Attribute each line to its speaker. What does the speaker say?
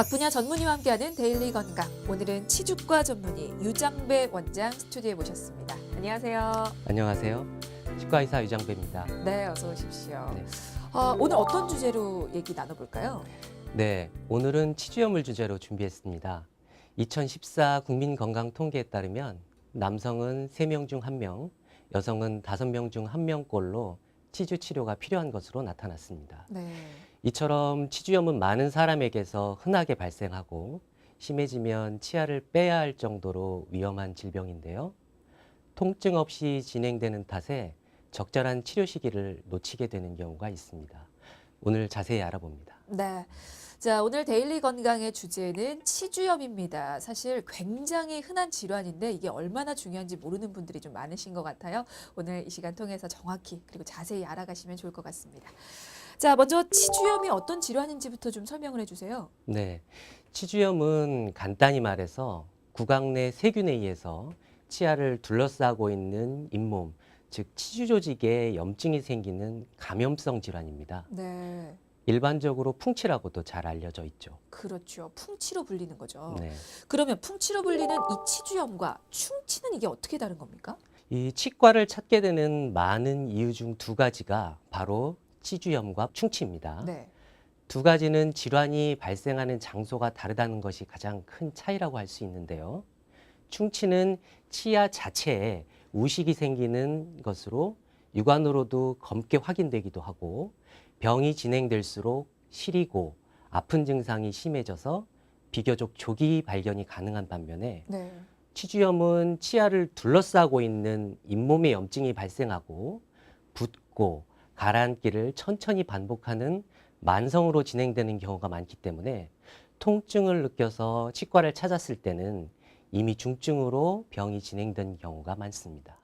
Speaker 1: 각 분야 전문의와 함께하는 데일리 건강. 오늘은 치주과 전문의 유장배 원장 스튜디오에 모셨습니다. 안녕하세요.
Speaker 2: 안녕하세요. 치과의사 유장배입니다.
Speaker 1: 네, 어서 오십시오.
Speaker 2: 네.
Speaker 1: 어, 오늘 어떤 주제로 얘기 나눠볼까요?
Speaker 2: 네, 오늘은 치주염을 주제로 준비했습니다. 2014 국민건강통계에 따르면 남성은 3명 중 1명, 여성은 5명 중 1명꼴로 치주 치료가 필요한 것으로 나타났습니다.
Speaker 1: 네.
Speaker 2: 이처럼 치주염은 많은 사람에게서 흔하게 발생하고 심해지면 치아를 빼야 할 정도로 위험한 질병인데요. 통증 없이 진행되는 탓에 적절한 치료 시기를 놓치게 되는 경우가 있습니다. 오늘 자세히 알아봅니다.
Speaker 1: 네. 자, 오늘 데일리 건강의 주제는 치주염입니다. 사실 굉장히 흔한 질환인데 이게 얼마나 중요한지 모르는 분들이 좀 많으신 것 같아요. 오늘 이 시간 통해서 정확히 그리고 자세히 알아가시면 좋을 것 같습니다. 자, 먼저 치주염이 어떤 질환인지부터 좀 설명을 해주세요.
Speaker 2: 네. 치주염은 간단히 말해서 구강 내 세균에 의해서 치아를 둘러싸고 있는 잇몸, 즉 치주 조직에 염증이 생기는 감염성 질환입니다.
Speaker 1: 네.
Speaker 2: 일반적으로 풍치라고도 잘 알려져 있죠.
Speaker 1: 그렇죠. 풍치로 불리는 거죠.
Speaker 2: 네.
Speaker 1: 그러면 풍치로 불리는 이 치주염과 충치는 이게 어떻게 다른 겁니까?
Speaker 2: 이 치과를 찾게 되는 많은 이유 중 두 가지가 바로 치주염과 충치입니다.
Speaker 1: 네.
Speaker 2: 두 가지는 질환이 발생하는 장소가 다르다는 것이 가장 큰 차이라고 할 수 있는데요. 충치는 치아 자체에 우식이 생기는 것으로 육안으로도 검게 확인되기도 하고 병이 진행될수록 시리고 아픈 증상이 심해져서 비교적 조기 발견이 가능한 반면에
Speaker 1: 네.
Speaker 2: 치주염은 치아를 둘러싸고 있는 잇몸에 염증이 발생하고 붓고 가라앉기를 천천히 반복하는 만성으로 진행되는 경우가 많기 때문에 통증을 느껴서 치과를 찾았을 때는 이미 중증으로 병이 진행된 경우가 많습니다.